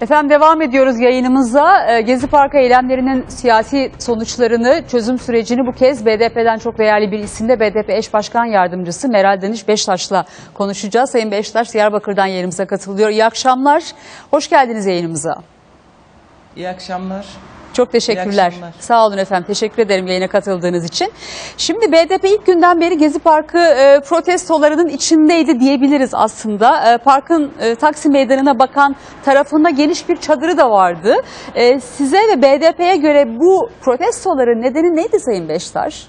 Efendim devam ediyoruz yayınımıza. Ee, Gezi Parkı eylemlerinin siyasi sonuçlarını, çözüm sürecini bu kez BDP'den çok değerli bir isimle BDP eş başkan yardımcısı Meral Deniş Beştaş'la konuşacağız. Sayın Beştaş Diyarbakır'dan yayınımıza katılıyor. İyi akşamlar. Hoş geldiniz yayınımıza. İyi akşamlar. Çok teşekkürler. Sağ olun efendim. Teşekkür ederim yayına katıldığınız için. Şimdi BDP ilk günden beri Gezi Parkı e, protestolarının içindeydi diyebiliriz aslında. E, parkın e, Taksim Meydanı'na bakan tarafında geniş bir çadırı da vardı. E, size ve BDP'ye göre bu protestoların nedeni neydi Sayın Beştaş?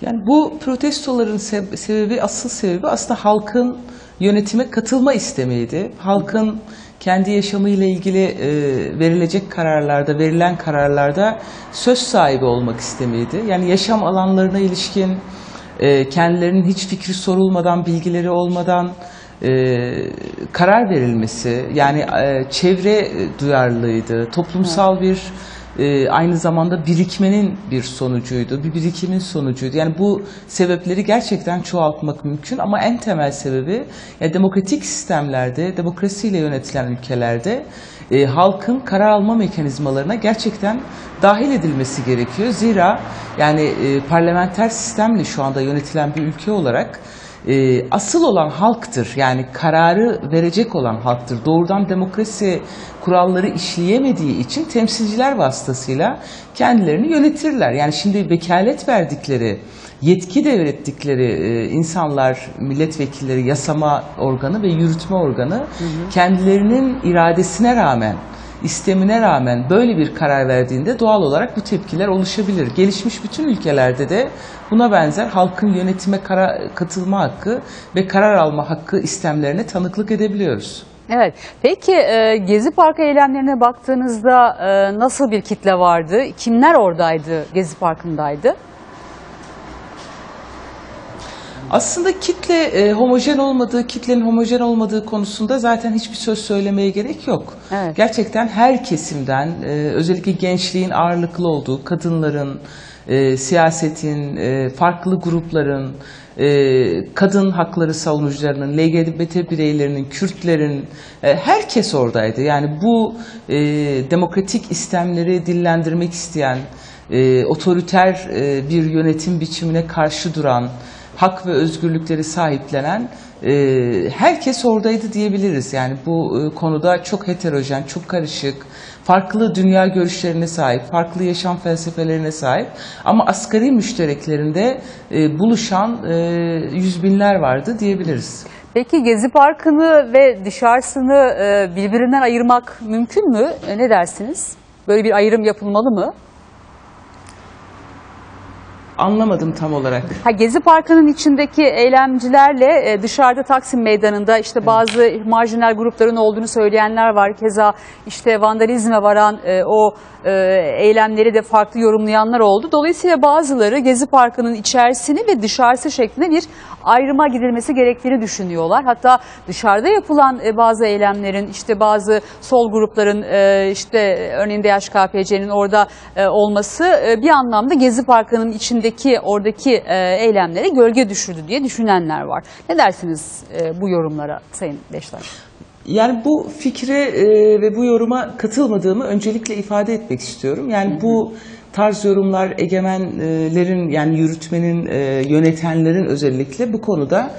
Yani bu protestoların seb- sebebi, asıl sebebi aslında halkın yönetime katılma istemiydi. Halkın kendi yaşamıyla ilgili e, verilecek kararlarda, verilen kararlarda söz sahibi olmak istemiydi. Yani yaşam alanlarına ilişkin e, kendilerinin hiç fikri sorulmadan, bilgileri olmadan e, karar verilmesi, yani e, çevre duyarlılığıydı, toplumsal bir e, aynı zamanda birikmenin bir sonucuydu, bir birikimin sonucuydu. Yani bu sebepleri gerçekten çoğaltmak mümkün ama en temel sebebi yani demokratik sistemlerde, demokrasiyle yönetilen ülkelerde e, halkın karar alma mekanizmalarına gerçekten dahil edilmesi gerekiyor. Zira yani e, parlamenter sistemle şu anda yönetilen bir ülke olarak e, asıl olan halktır. Yani kararı verecek olan halktır. Doğrudan demokrasi kuralları işleyemediği için temsilciler vasıtasıyla kendilerini yönetirler. Yani şimdi vekalet verdikleri, yetki devrettikleri e, insanlar, milletvekilleri, yasama organı ve yürütme organı kendilerinin iradesine rağmen istemine rağmen böyle bir karar verdiğinde doğal olarak bu tepkiler oluşabilir. Gelişmiş bütün ülkelerde de buna benzer halkın yönetime kara- katılma hakkı ve karar alma hakkı istemlerine tanıklık edebiliyoruz. Evet. Peki e, Gezi Parkı eylemlerine baktığınızda e, nasıl bir kitle vardı? Kimler oradaydı, Gezi Parkı'ndaydı? Aslında kitle e, homojen olmadığı, kitlenin homojen olmadığı konusunda zaten hiçbir söz söylemeye gerek yok. Evet. Gerçekten her kesimden, e, özellikle gençliğin ağırlıklı olduğu, kadınların, e, siyasetin, e, farklı grupların, e, kadın hakları savunucularının, LGBT bireylerinin, Kürtlerin, e, herkes oradaydı. Yani bu e, demokratik istemleri dillendirmek isteyen, e, otoriter e, bir yönetim biçimine karşı duran, hak ve özgürlükleri sahiplenen e, herkes oradaydı diyebiliriz. Yani bu e, konuda çok heterojen, çok karışık, farklı dünya görüşlerine sahip, farklı yaşam felsefelerine sahip ama asgari müştereklerinde e, buluşan e, yüz binler vardı diyebiliriz. Peki Gezi Parkı'nı ve dışarısını e, birbirinden ayırmak mümkün mü? E, Ne dersiniz? Böyle bir ayrım yapılmalı mı? Anlamadım tam olarak. Ha, Gezi Parkı'nın içindeki eylemcilerle e, dışarıda Taksim Meydanı'nda işte bazı marjinal grupların olduğunu söyleyenler var. Keza işte vandalizme varan e, o e, eylemleri de farklı yorumlayanlar oldu. Dolayısıyla bazıları Gezi Parkı'nın içerisini ve dışarısı şeklinde bir ayrıma gidilmesi gerektiğini düşünüyorlar. Hatta dışarıda yapılan e, bazı eylemlerin işte bazı sol grupların e, işte örneğin DHKPC'nin orada e, olması e, bir anlamda Gezi Parkı'nın içindeki oradaki e, eylemlere gölge düşürdü diye düşünenler var. Ne dersiniz e, bu yorumlara Sayın Beştaş? Yani bu fikre e, ve bu yoruma katılmadığımı öncelikle ifade etmek istiyorum. Yani bu tarz yorumlar egemenlerin yani yürütmenin, e, yönetenlerin özellikle bu konuda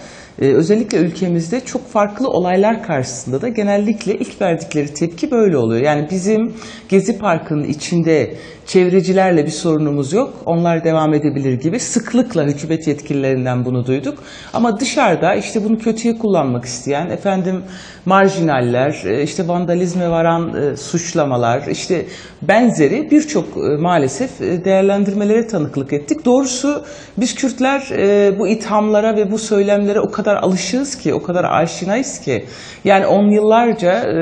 e, özellikle ülkemizde çok farklı olaylar karşısında da genellikle ilk verdikleri tepki böyle oluyor. Yani bizim Gezi Parkı'nın içinde çevrecilerle bir sorunumuz yok. Onlar devam edebilir gibi sıklıkla hükümet yetkililerinden bunu duyduk. Ama dışarıda işte bunu kötüye kullanmak isteyen efendim marjinaller, e, işte vandalizme varan e, suçlamalar, işte benzeri birçok e, maalesef değerlendirmelere tanıklık ettik. Doğrusu biz Kürtler bu ithamlara ve bu söylemlere o kadar alışığız ki, o kadar aşinayız ki. Yani on yıllarca e,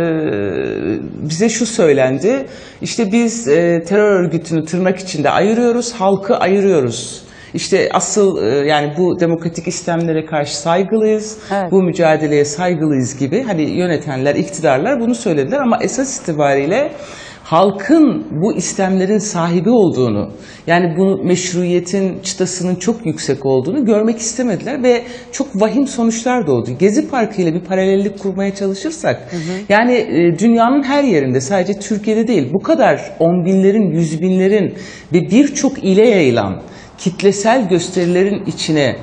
bize şu söylendi. İşte biz e, terör örgütünü tırnak içinde ayırıyoruz, halkı ayırıyoruz. İşte asıl e, yani bu demokratik istemlere karşı saygılıyız, Evet. bu mücadeleye saygılıyız gibi hani yönetenler, iktidarlar bunu söylediler ama esas itibariyle halkın bu istemlerin sahibi olduğunu, yani bu meşruiyetin çıtasının çok yüksek olduğunu görmek istemediler ve çok vahim sonuçlar doğdu. Gezi Parkı ile bir paralellik kurmaya çalışırsak, yani e, dünyanın her yerinde sadece Türkiye'de değil bu kadar on binlerin, yüz binlerin ve birçok ile yayılan kitlesel gösterilerin içine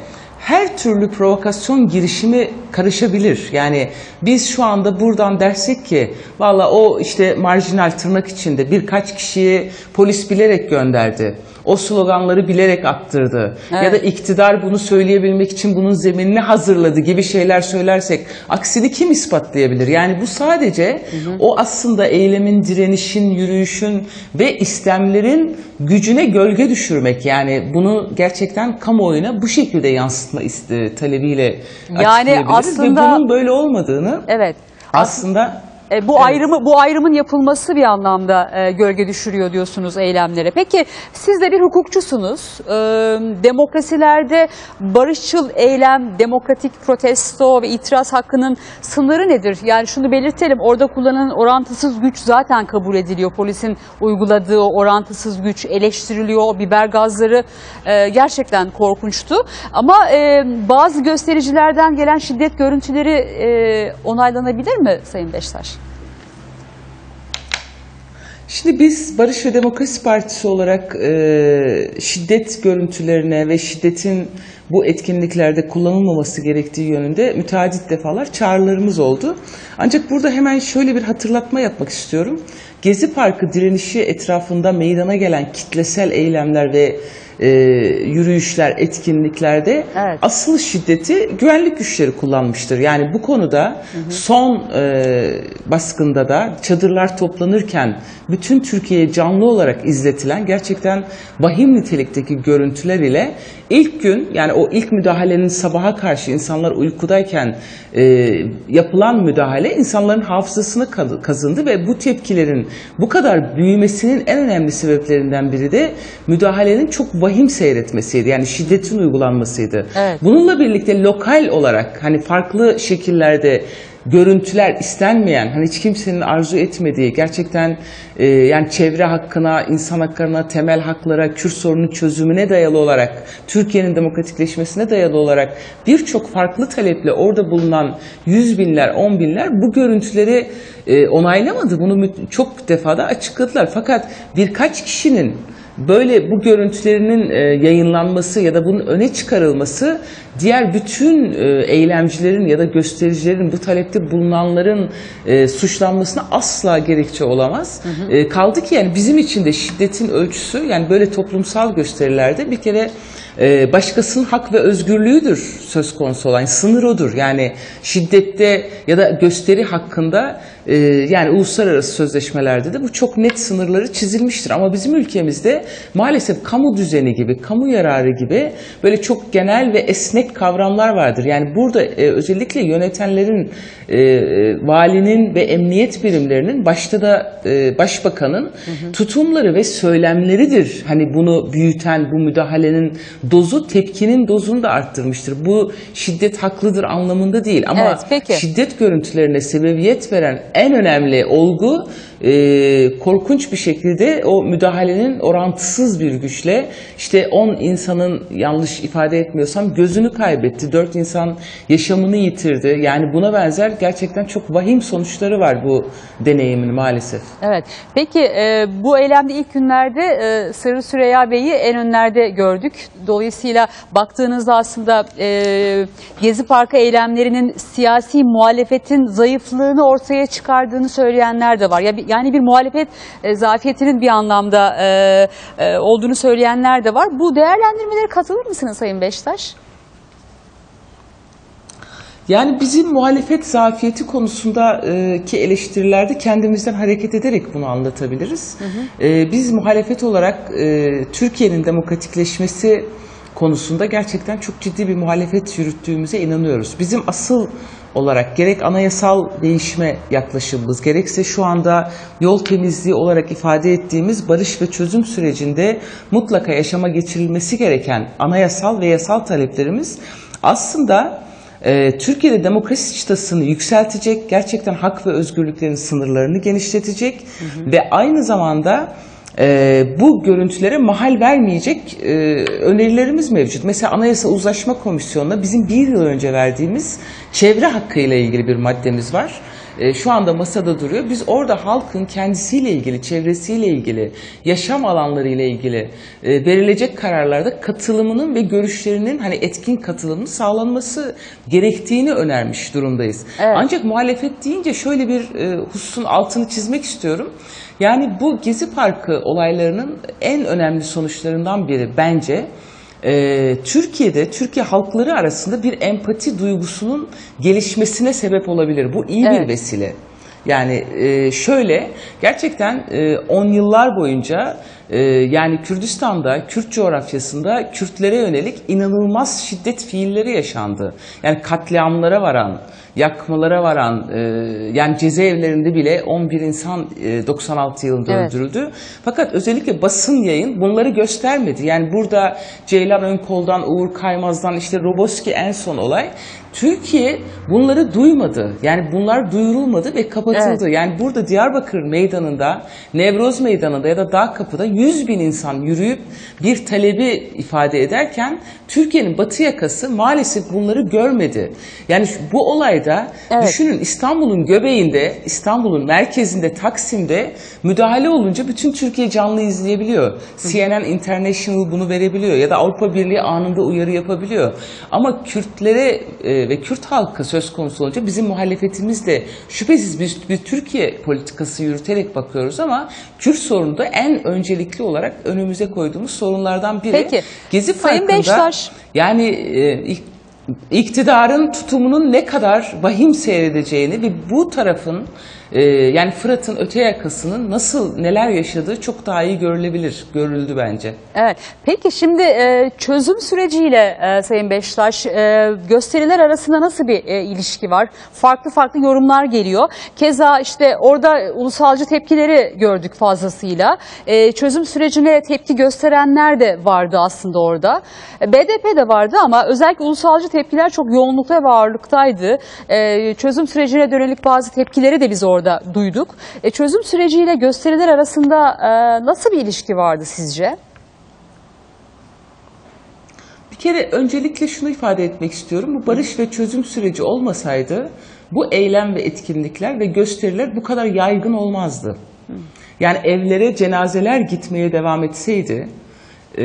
her türlü provokasyon girişimi karışabilir. Yani biz şu anda buradan dersek ki valla o işte marjinal tırnak içinde birkaç kişiyi polis bilerek gönderdi. O sloganları bilerek attırdı. Ya da Evet. iktidar bunu söyleyebilmek için bunun zeminini hazırladı gibi şeyler söylersek aksini kim ispatlayabilir? Yani bu sadece o aslında eylemin, direnişin, yürüyüşün ve istemlerin gücüne gölge düşürmek. Yani bunu gerçekten kamuoyuna bu şekilde yansıtma talebiyle Yani aslında- Ve bunun böyle olmadığını Evet. aslında E, bu ayrımı bu ayrımın yapılması bir anlamda e, gölge düşürüyor diyorsunuz eylemlere. Peki siz de bir hukukçusunuz. E, demokrasilerde barışçıl eylem, demokratik protesto ve itiraz hakkının sınırı nedir? Yani şunu belirtelim. Orada kullanılan orantısız güç zaten kabul ediliyor. Polisin uyguladığı orantısız güç eleştiriliyor. Biber gazları e, gerçekten korkunçtu. Ama e, bazı göstericilerden gelen şiddet görüntüleri e, onaylanabilir mi Sayın Beştaş? Şimdi biz Barış ve Demokrasi Partisi olarak e, şiddet görüntülerine ve şiddetin bu etkinliklerde kullanılmaması gerektiği yönünde müteadit defalar çağrılarımız oldu. Ancak burada hemen şöyle bir hatırlatma yapmak istiyorum. Gezi Parkı direnişi etrafında meydana gelen kitlesel eylemler ve e, yürüyüşler, etkinliklerde Evet. asıl şiddeti güvenlik güçleri kullanmıştır. Yani bu konuda son e, baskında da çadırlar toplanırken bütün Türkiye'ye canlı olarak izletilen gerçekten vahim nitelikteki görüntüler ile ilk gün yani o ilk müdahalenin sabaha karşı insanlar uykudayken e, yapılan müdahale insanların hafızasını kaz- kazındı ve bu tepkilerin bu kadar büyümesinin en önemli sebeplerinden biri de müdahalenin çok vahim seyretmesiydi. Yani şiddetin uygulanmasıydı. Evet. Bununla birlikte lokal olarak hani farklı şekillerde görüntüler istenmeyen, hani hiç kimsenin arzu etmediği, gerçekten e, yani çevre hakkına, insan haklarına, temel haklara, Kürt sorunun çözümüne dayalı olarak, Türkiye'nin demokratikleşmesine dayalı olarak birçok farklı taleple orada bulunan yüz binler, on binler bu görüntüleri e, onaylamadı. Bunu çok defada açıkladılar. Fakat birkaç kişinin böyle bu görüntülerinin e, yayınlanması ya da bunun öne çıkarılması diğer bütün e, eylemcilerin ya da göstericilerin bu talepte bulunanların e, suçlanmasına asla gerekçe olamaz. E, kaldı ki yani bizim için de şiddetin ölçüsü yani böyle toplumsal gösterilerde bir kere başkasının hak ve özgürlüğüdür söz konusu olan sınır odur. Yani şiddette ya da gösteri hakkında e, yani uluslararası sözleşmelerde de bu çok net sınırları çizilmiştir. Ama bizim ülkemizde maalesef kamu düzeni gibi, kamu yararı gibi böyle çok genel ve esnek kavramlar vardır. Yani burada e, özellikle yönetenlerin, e, e, valinin ve emniyet birimlerinin başta da e, başbakanın tutumları ve söylemleridir. Hani bunu büyüten, bu müdahalenin dozu, tepkinin dozunu da arttırmıştır. Bu şiddet haklıdır anlamında değil. Ama Evet, peki. şiddet görüntülerine sebebiyet veren en önemli olgu e, korkunç bir şekilde o müdahalenin orantısız bir güçle işte 10 insanın yanlış ifade etmiyorsam gözünü kaybetti. 4 insan yaşamını yitirdi. Yani buna benzer gerçekten çok vahim sonuçları var bu deneyimin maalesef. Evet. Peki e, bu eylemde ilk günlerde e, Sırrı Süreyya Bey'i en önlerde gördük. Dolayısıyla baktığınızda aslında e, Gezi Parkı eylemlerinin siyasi muhalefetin zayıflığını ortaya çıkardığını söyleyenler de var. Ya bir- Yani bir muhalefet e, zafiyetinin bir anlamda e, e, olduğunu söyleyenler de var. Bu değerlendirmelere katılır mısınız Sayın Beştaş? Yani bizim muhalefet zafiyeti konusunda e, ki eleştirilerde kendimizden hareket ederek bunu anlatabiliriz. E, biz muhalefet olarak e, Türkiye'nin demokratikleşmesi konusunda gerçekten çok ciddi bir muhalefet yürüttüğümüze inanıyoruz. Bizim asıl olarak gerek anayasal değişme yaklaşımımız gerekse şu anda yol temizliği olarak ifade ettiğimiz barış ve çözüm sürecinde mutlaka yaşama geçirilmesi gereken anayasal ve yasal taleplerimiz aslında e, Türkiye'de demokrasi çıtasını yükseltecek, gerçekten hak ve özgürlüklerin sınırlarını genişletecek ve aynı zamanda e, bu görüntülere mahal vermeyecek e, önerilerimiz mevcut. Mesela Anayasa Uzlaşma Komisyonu'na bizim bir yıl önce verdiğimiz çevre hakkı ile ilgili bir maddemiz var. E, şu anda masada duruyor. Biz orada halkın kendisiyle ilgili, çevresiyle ilgili, yaşam alanları ile ilgili e, verilecek kararlarda katılımının ve görüşlerinin hani etkin katılımının sağlanması gerektiğini önermiş durumdayız. Evet. Ancak muhalefet deyince şöyle bir e, hususun altını çizmek istiyorum. Yani bu Gezi Parkı olaylarının en önemli sonuçlarından biri bence e, Türkiye'de Türkiye halkları arasında bir empati duygusunun gelişmesine sebep olabilir. Bu iyi Evet. bir vesile. Yani e, şöyle gerçekten e, on yıllar boyunca e, yani Kürdistan'da, Kürt coğrafyasında Kürtlere yönelik inanılmaz şiddet fiilleri yaşandı. Yani katliamlara varan, yakmalara varan, e, yani cezaevlerinde bile 11 insan e, 96 yılında Evet. öldürüldü. Fakat özellikle basın yayın bunları göstermedi. Yani burada Ceylan Önkol'dan, Uğur Kaymaz'dan işte Roboski en son olay. Türkiye bunları duymadı. Yani bunlar duyurulmadı ve kapatıldı. Yani burada Diyarbakır meydanında, Nevroz meydanında ya da Dağ Kapı'da 100 bin insan yürüyüp bir talebi ifade ederken Türkiye'nin batı yakası maalesef bunları görmedi. Yani şu- bu olayda Evet. düşünün İstanbul'un göbeğinde, İstanbul'un merkezinde, Taksim'de müdahale olunca bütün Türkiye canlı izleyebiliyor. CNN International bunu verebiliyor ya da Avrupa Birliği anında uyarı yapabiliyor. Ama Kürtlere e, ve Kürt halkı söz konusu olunca bizim muhalefetimizle şüphesiz biz bir Türkiye politikası yürüterek bakıyoruz ama Kürt sorunu da en öncelikli olarak önümüze koyduğumuz sorunlardan biri. Peki, Gezi Sayın Beştaş- yani e, ik- iktidarın tutumunun ne kadar vahim seyredeceğini ve bu tarafın e, yani Fırat'ın öte yakasının nasıl neler yaşadığı çok daha iyi görülebilir, görüldü bence. Evet. Peki şimdi e, çözüm süreciyle e, Sayın Beştaş e, gösteriler arasında nasıl bir ilişki var? Farklı farklı yorumlar geliyor. Keza işte orada ulusalcı tepkileri gördük fazlasıyla. Çözüm sürecine tepki gösterenler de vardı aslında orada. BDP de vardı ama özellikle ulusalcı tepkiler çok yoğunlukta ve ağırlıktaydı. Çözüm sürecine dönelik bazı tepkileri de biz orada duyduk. E, çözüm süreciyle gösteriler arasında e, nasıl bir ilişki vardı sizce? Bir kere öncelikle şunu ifade etmek istiyorum. Bu barış ve çözüm süreci olmasaydı bu eylem ve etkinlikler ve gösteriler bu kadar yaygın olmazdı. Yani evlere cenazeler gitmeye devam etseydi e,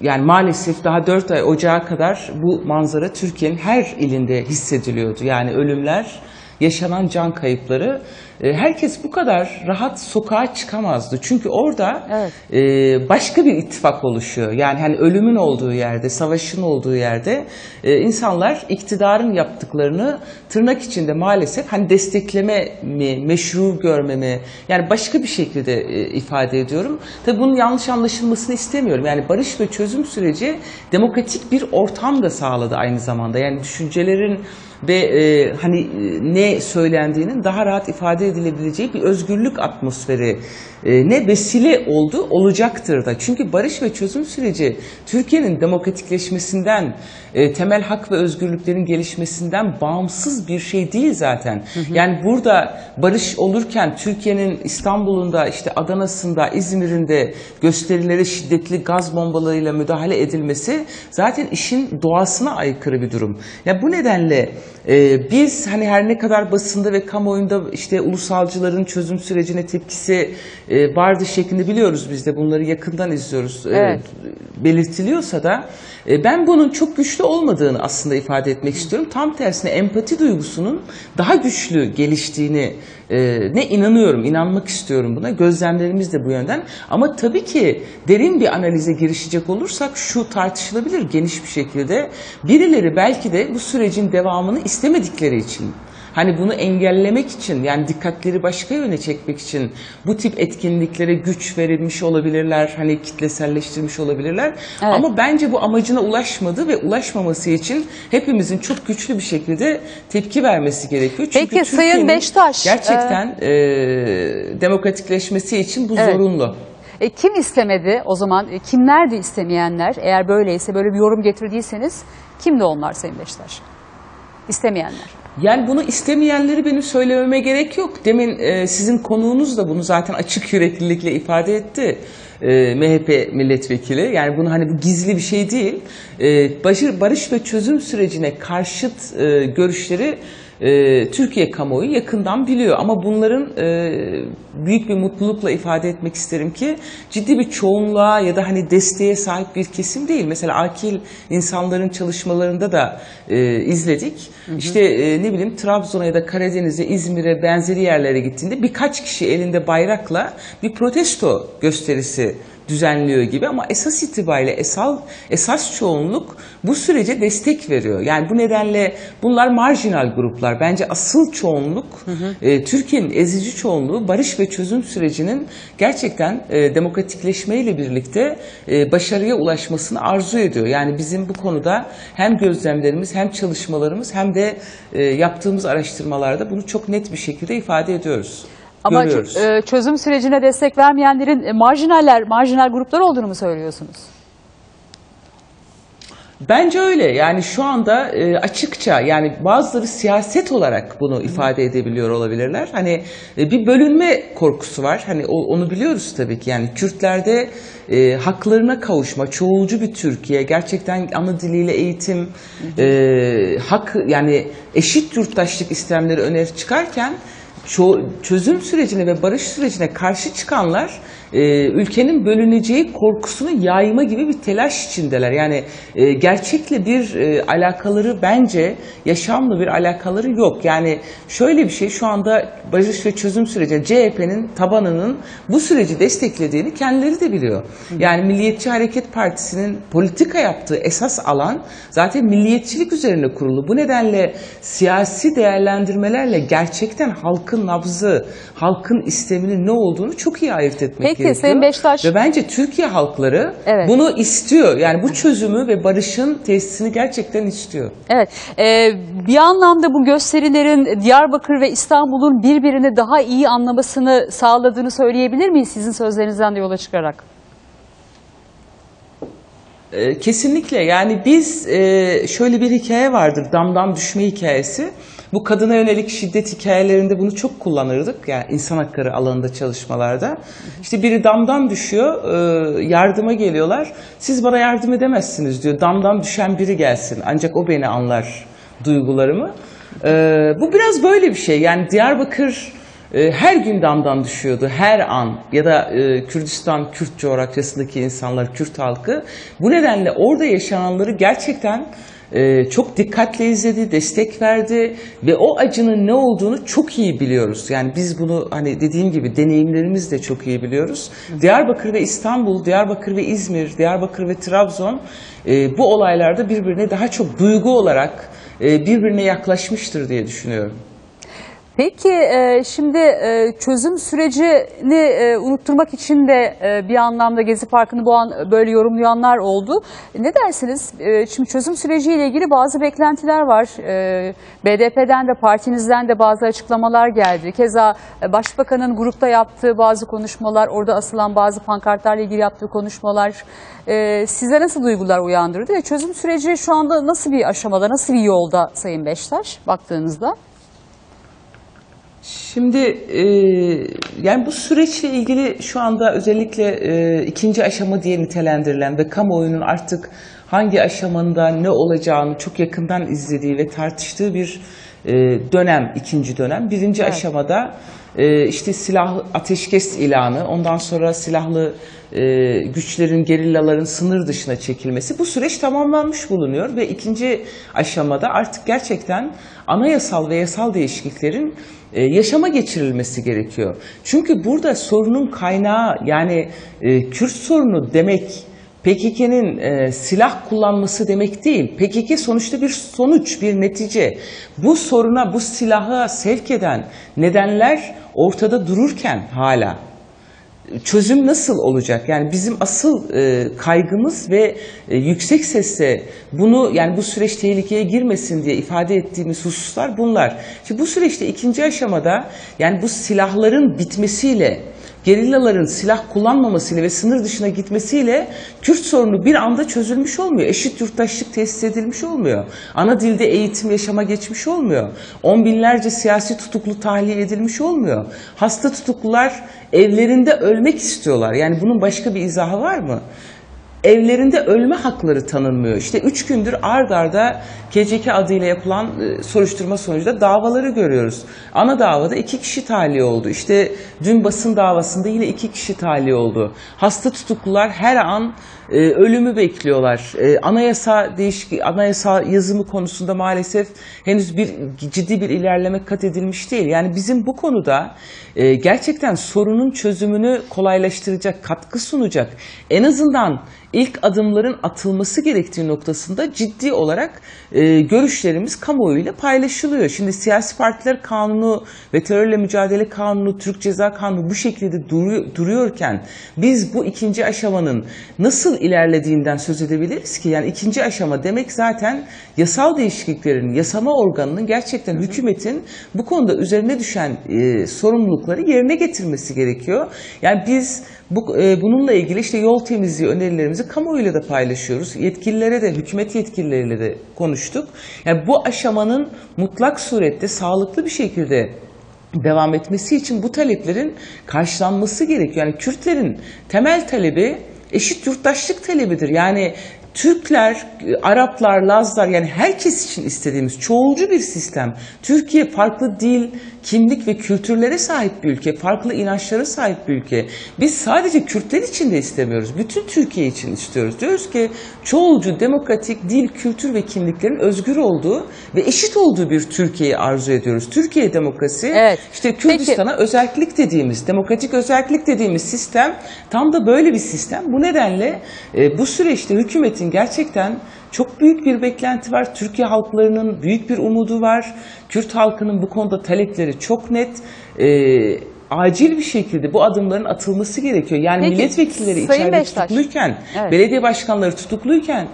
yani maalesef daha 4 ay ocağa kadar bu manzara Türkiye'nin her ilinde hissediliyordu. Yani ölümler, yaşanan can kayıpları e, herkes bu kadar rahat sokağa çıkamazdı. Çünkü orada Evet. e, başka bir ittifak oluşuyor. Yani hani ölümün olduğu yerde, savaşın olduğu yerde e, insanlar iktidarın yaptıklarını tırnak içinde maalesef hani destekleme mi, meşru görme mi, yani başka bir şekilde e, ifade ediyorum. Tabii bunun yanlış anlaşılmasını istemiyorum. Yani barış ve çözüm süreci demokratik bir ortam da sağladı aynı zamanda. Yani düşüncelerin ve e, hani e, ne söylendiğinin daha rahat ifade edilebileceği bir özgürlük atmosferi e, ne vesile oldu olacaktır da. Çünkü barış ve çözüm süreci Türkiye'nin demokratikleşmesinden, e, temel hak ve özgürlüklerin gelişmesinden bağımsız bir şey değil zaten. Yani burada barış olurken Türkiye'nin İstanbul'unda, işte Adana'sında, İzmir'inde gösterilere şiddetli gaz bombalarıyla müdahale edilmesi zaten işin doğasına aykırı bir durum. Ya bu nedenle e, biz hani her ne kadar basında ve kamuoyunda işte ulusalcıların çözüm sürecine tepkisi e, vardı şeklinde biliyoruz biz de bunları yakından izliyoruz. E, Evet. belirtiliyorsa da e, ben bunun çok güçlü olmadığını aslında ifade etmek istiyorum. Tam tersine empati duygusunun daha güçlü geliştiğini e, ne inanıyorum, inanmak istiyorum buna. Gözlemlerimiz de bu yönden. Ama tabii ki derin bir analize girişecek olursak şu tartışılabilir geniş bir şekilde. Birileri belki de bu sürecin devamını istemedikleri için Hani bunu engellemek için yani dikkatleri başka yöne çekmek için bu tip etkinliklere güç verilmiş olabilirler. Hani kitleselleştirmiş olabilirler. Evet. Ama bence bu amacına ulaşmadı ve ulaşmaması için hepimizin çok güçlü bir şekilde tepki vermesi gerekiyor. Çünkü Peki, Sayın Beştaş, gerçekten e, demokratikleşmesi için bu Evet. zorunlu. E, kim istemedi o zaman? E, kimlerdi istemeyenler? Eğer böyleyse böyle bir yorum getirdiyseniz kimdi onlar Sayın Beştaş? istemeyenler? Yani bunu istemeyenleri benim söylememe gerek yok. Demin e, sizin konuğunuz da bunu zaten açık yüreklilikle ifade etti. E, MHP milletvekili. Yani bunu hani bu gizli bir şey değil. E, barış, barış ve çözüm sürecine karşıt e, görüşleri e, Türkiye kamuoyu yakından biliyor. Ama bunların e, büyük bir mutlulukla ifade etmek isterim ki ciddi bir çoğunluğa ya da hani desteğe sahip bir kesim değil. Mesela akil insanların çalışmalarında da e, izledik. İşte e, ne bileyim Trabzon'a ya da Karadeniz'e, İzmir'e benzeri yerlere gittiğinde birkaç kişi elinde bayrakla bir protesto gösterisi düzenliyor gibi ama esas itibariyle esal, esas çoğunluk bu sürece destek veriyor. Yani bu nedenle bunlar marjinal gruplar. Bence asıl çoğunluk, e, Türkiye'nin ezici çoğunluğu barış ve çözüm sürecinin gerçekten e, demokratikleşmeyle birlikte e, başarıya ulaşmasını arzu ediyor. Yani bizim bu konuda hem gözlemlerimiz hem çalışmalarımız hem de e, yaptığımız araştırmalarda bunu çok net bir şekilde ifade ediyoruz. Ama görüyoruz. e, çözüm sürecine destek vermeyenlerin e, marjinaller, marjinal gruplar olduğunu mu söylüyorsunuz? Bence öyle. Yani şu anda e, açıkça yani bazıları siyaset olarak bunu ifade edebiliyor olabilirler. Hani e, bir bölünme korkusu var. Hani o- onu biliyoruz tabii ki. Yani Kürtlerde e, haklarına kavuşma, çoğulcu bir Türkiye, gerçekten ana diliyle eğitim, e, hak yani eşit yurttaşlık istemleri öne çıkarken çözüm sürecine ve barış sürecine karşı çıkanlar e, ülkenin bölüneceği korkusunu yayma gibi bir telaş içindeler. Yani e, gerçekle bir e, alakaları bence yaşamla bir alakaları yok. Yani şöyle bir şey şu anda barış ve çözüm süreci CHP'nin tabanının bu süreci desteklediğini kendileri de biliyor. Yani Milliyetçi Hareket Partisi'nin politika yaptığı esas alan zaten milliyetçilik üzerine kurulu. Bu nedenle siyasi değerlendirmelerle gerçekten halkın nabzı, halkın isteminin ne olduğunu çok iyi ayırt etmek Peki, gerekiyor. Sayın Beştaş- Ve bence Türkiye halkları Evet. bunu istiyor. Yani bu çözümü ve barışın tesisini gerçekten istiyor. Evet, e, bir anlamda bu gösterilerin Diyarbakır ve İstanbul'un birbirini daha iyi anlamasını sağladığını söyleyebilir miyiz sizin sözlerinizden de yola çıkarak? Ee, Kesinlikle yani biz e, şöyle bir hikaye vardır damdan düşme hikayesi. Bu kadına yönelik şiddet hikayelerinde bunu çok kullanırdık. Yani insan hakları alanında çalışmalarda. İşte biri damdan düşüyor, e, yardıma geliyorlar. Siz bana yardım edemezsiniz diyor. Damdan düşen biri gelsin ancak o beni anlar duygularımı. E, bu biraz böyle bir şey. Yani Diyarbakır e, her gün damdan düşüyordu, her an ya da e, Kürdistan, Kürt coğrafyasındaki insanlar, Kürt halkı. Bu nedenle orada yaşananları gerçekten e, çok dikkatle izledi, destek verdi ve o acının ne olduğunu çok iyi biliyoruz. Yani biz bunu hani dediğim gibi deneyimlerimiz de çok iyi biliyoruz. Diyarbakır ve İstanbul, Diyarbakır ve İzmir, Diyarbakır ve Trabzon e, bu olaylarda birbirine daha çok duygu olarak e, birbirine yaklaşmıştır diye düşünüyorum. Peki e, şimdi e, çözüm sürecini e, unutturmak için de bir anlamda Gezi Parkı'nı bu an böyle yorumlayanlar oldu. Ne dersiniz? Şimdi çözüm süreciyle ilgili bazı beklentiler var. BDP'den de partinizden de bazı açıklamalar geldi. Keza Başbakanın grupta yaptığı bazı konuşmalar, orada asılan bazı pankartlarla ilgili yaptığı konuşmalar size nasıl duygular uyandırdı? Çözüm süreci şu anda nasıl bir aşamada, nasıl bir yolda Sayın Beştaş baktığınızda? Şimdi e, yani bu süreçle ilgili şu anda özellikle e, ikinci aşama diye nitelendirilen ve kamuoyunun artık hangi aşamanda ne olacağını çok yakından izlediği ve tartıştığı bir e, dönem, ikinci dönem. Birinci Evet. aşamada e, işte silah ateşkes ilanı, ondan sonra silahlı e, güçlerin, gerillaların sınır dışına çekilmesi. Bu süreç tamamlanmış bulunuyor ve ikinci aşamada artık gerçekten anayasal ve yasal değişikliklerin e, yaşama geçirilmesi gerekiyor. Çünkü burada sorunun kaynağı yani e, Kürt sorunu demek PKK'nın e, silah kullanması demek değil. PKK sonuçta bir sonuç, bir netice. Bu soruna, bu silaha sevk eden nedenler ortada dururken hala çözüm nasıl olacak? Yani bizim asıl e, kaygımız ve e, yüksek sesle bunu yani bu süreç tehlikeye girmesin diye ifade ettiğimiz hususlar bunlar. Şimdi bu süreçte ikinci aşamada yani bu silahların bitmesiyle gerillaların silah kullanmamasıyla ve sınır dışına gitmesiyle Kürt sorunu bir anda çözülmüş olmuyor. Eşit yurttaşlık tesis edilmiş olmuyor. Ana dilde eğitim yaşama geçmiş olmuyor. On binlerce siyasi tutuklu tahliye edilmiş olmuyor. Hasta tutuklular evlerinde ölmek istiyorlar. Yani bunun başka bir izahı var mı? Evlerinde ölme hakları tanınmıyor. İşte üç gündür ard arda KCK adıyla yapılan e, soruşturma sonucunda davaları görüyoruz. Ana davada iki kişi tahliye oldu. İşte dün basın davasında yine iki kişi tahliye oldu. Hasta tutuklular her an e, ölümü bekliyorlar. E, anayasa değişik anayasa yazımı konusunda maalesef henüz bir ciddi bir ilerleme kat edilmiş değil. Yani bizim bu konuda e, gerçekten sorunun çözümünü kolaylaştıracak, katkı sunacak. En azından ilk adımların atılması gerektiği noktasında ciddi olarak e, görüşlerimiz kamuoyuyla paylaşılıyor. Şimdi siyasi partiler kanunu ve terörle mücadele kanunu, Türk Ceza Kanunu bu şekilde duruyor, duruyorken biz bu ikinci aşamanın nasıl ilerlediğinden söz edebiliriz ki? Yani ikinci aşama demek zaten yasal değişikliklerin, yasama organının gerçekten hükümetin bu konuda üzerine düşen e, sorumlulukları yerine getirmesi gerekiyor. Yani biz bu, e, bununla ilgili işte yol temizliği önerilerimizi kamuoyuyla da paylaşıyoruz. Yetkililere de, hükümet yetkilileriyle de konuştuk. Yani bu aşamanın mutlak surette sağlıklı bir şekilde devam etmesi için bu taleplerin karşılanması gerekiyor. Yani Kürtlerin temel talebi eşit yurttaşlık talebidir. Yani Türkler, Araplar, Lazlar yani herkes için istediğimiz çoğulcu bir sistem. Türkiye farklı dil, kimlik ve kültürlere sahip bir ülke, farklı inançlara sahip bir ülke. Biz sadece Kürtler için de istemiyoruz. Bütün Türkiye için istiyoruz. Diyoruz ki çoğulcu, demokratik dil, kültür ve kimliklerin özgür olduğu ve eşit olduğu bir Türkiye'yi arzu ediyoruz. Türkiye demokrasi, Evet. işte Kürdistan'a özellik dediğimiz, demokratik özellik dediğimiz sistem tam da böyle bir sistem. Bu nedenle e, bu süreçte hükümetin gerçekten çok büyük bir beklenti var. Türkiye halklarının büyük bir umudu var. Kürt halkının bu konuda talepleri çok net. E, acil bir şekilde bu adımların atılması gerekiyor. Yani Peki, milletvekilleri içeride Beştaş. tutukluyken, Evet. belediye başkanları tutukluyken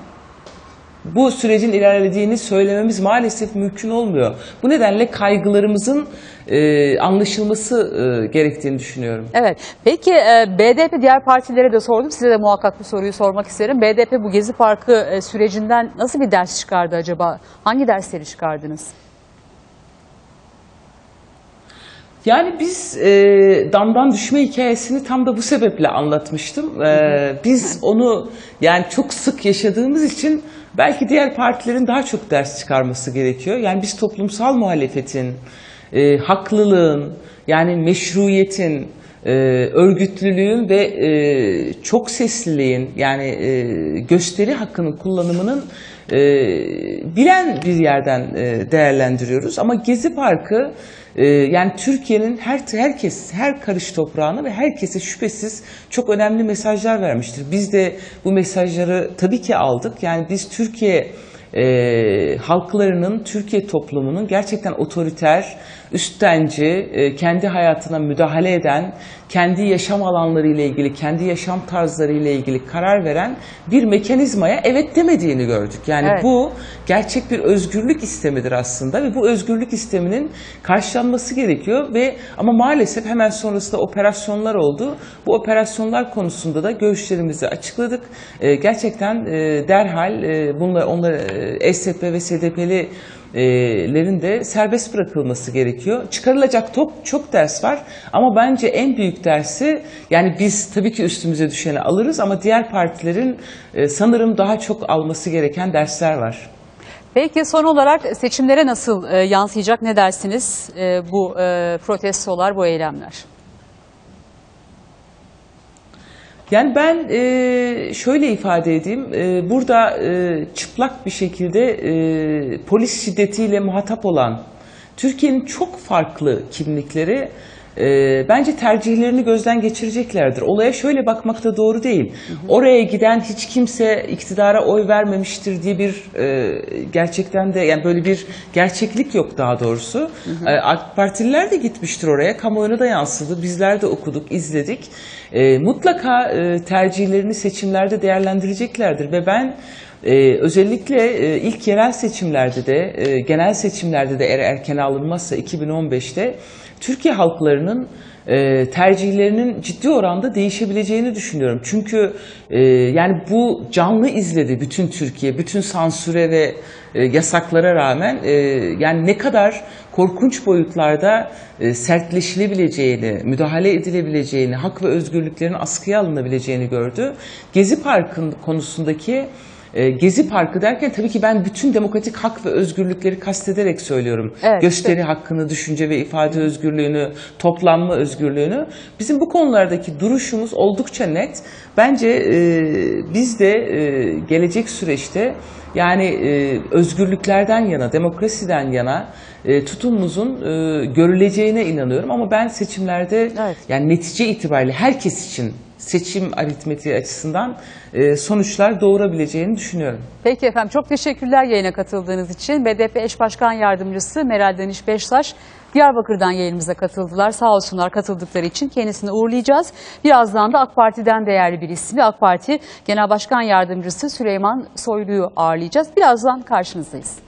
bu sürecin ilerlediğini söylememiz maalesef mümkün olmuyor. Bu nedenle kaygılarımızın e, anlaşılması e, gerektiğini düşünüyorum. Evet. Peki e, BDP diğer partilere de sordum. Size de muhakkak bu soruyu sormak isterim. BDP bu Gezi Parkı e, sürecinden nasıl bir ders çıkardı acaba? Hangi dersleri çıkardınız? Yani biz e, damdan düşme hikayesini tam da bu sebeple anlatmıştım. E, biz onu yani çok sık yaşadığımız için belki diğer partilerin daha çok ders çıkarması gerekiyor. Yani biz toplumsal muhalefetin, e, haklılığın, yani meşruiyetin, e, örgütlülüğün ve e, çok sesliliğin yani e, gösteri hakkının kullanımının e, bilen bir yerden e, değerlendiriyoruz. Ama Gezi Parkı e, yani Türkiye'nin her herkes her karış toprağına ve herkese şüphesiz çok önemli mesajlar vermiştir. Biz de bu mesajları tabii ki aldık. Yani biz Türkiye e, halklarının, Türkiye toplumunun gerçekten otoriter, üsttenci, e, kendi hayatına müdahale eden, kendi yaşam alanları ile ilgili, kendi yaşam tarzları ile ilgili karar veren bir mekanizmaya evet demediğini gördük. Yani Evet. bu gerçek bir özgürlük istemidir aslında ve bu özgürlük isteminin karşılanması gerekiyor ve ama maalesef hemen sonrasında operasyonlar oldu. Bu operasyonlar konusunda da görüşlerimizi açıkladık. E, gerçekten e, derhal bunlar onları e, SDP ve SDP'li lerin de serbest bırakılması gerekiyor. Çıkarılacak çok, çok ders var ama bence en büyük dersi yani biz tabii ki üstümüze düşeni alırız ama diğer partilerin sanırım daha çok alması gereken dersler var. Peki son olarak seçimlere nasıl yansıyacak ne dersiniz bu protestolar, bu eylemler? Yani ben e, şöyle ifade edeyim, e, burada e, çıplak bir şekilde e, polis şiddetiyle muhatap olan Türkiye'nin çok farklı kimlikleri e, bence tercihlerini gözden geçireceklerdir. Olaya şöyle bakmak da doğru değil. Oraya giden hiç kimse iktidara oy vermemiştir diye bir e, gerçekten de yani böyle bir gerçeklik yok daha doğrusu. E, AK Partililer de gitmiştir oraya, kamuoyuna da yansıdı. Bizler de okuduk, izledik. E, mutlaka e, tercihlerini seçimlerde değerlendireceklerdir ve ben Ee, özellikle e, ilk yerel seçimlerde de, e, genel seçimlerde de eğer erken alınmazsa 2015'te Türkiye halklarının e, tercihlerinin ciddi oranda değişebileceğini düşünüyorum. Çünkü e, yani bu canlı izledi bütün Türkiye, bütün sansüre ve e, yasaklara rağmen e, yani ne kadar korkunç boyutlarda e, sertleşilebileceğini, müdahale edilebileceğini, hak ve özgürlüklerin askıya alınabileceğini gördü. Gezi Parkı'nın konusundaki e, Gezi Parkı derken tabii ki ben bütün demokratik hak ve özgürlükleri kastederek söylüyorum. Evet, Gösteri hakkını, düşünce ve ifade özgürlüğünü, toplanma özgürlüğünü. Bizim bu konulardaki duruşumuz oldukça net. Bence e, biz de e, gelecek süreçte yani e, özgürlüklerden yana, demokrasiden yana e, tutumumuzun e, görüleceğine inanıyorum. Ama ben seçimlerde Evet. yani netice itibariyle herkes için seçim aritmetiği açısından e, sonuçlar doğurabileceğini düşünüyorum. Peki efendim çok teşekkürler yayına katıldığınız için. BDP eş başkan yardımcısı Meral Deniş Beştaş Diyarbakır'dan yayınımıza katıldılar. Sağ olsunlar katıldıkları için kendisini uğurlayacağız. Birazdan da AK Parti'den değerli bir ismi AK Parti Genel Başkan Yardımcısı Süleyman Soylu'yu ağırlayacağız. Birazdan karşınızdayız.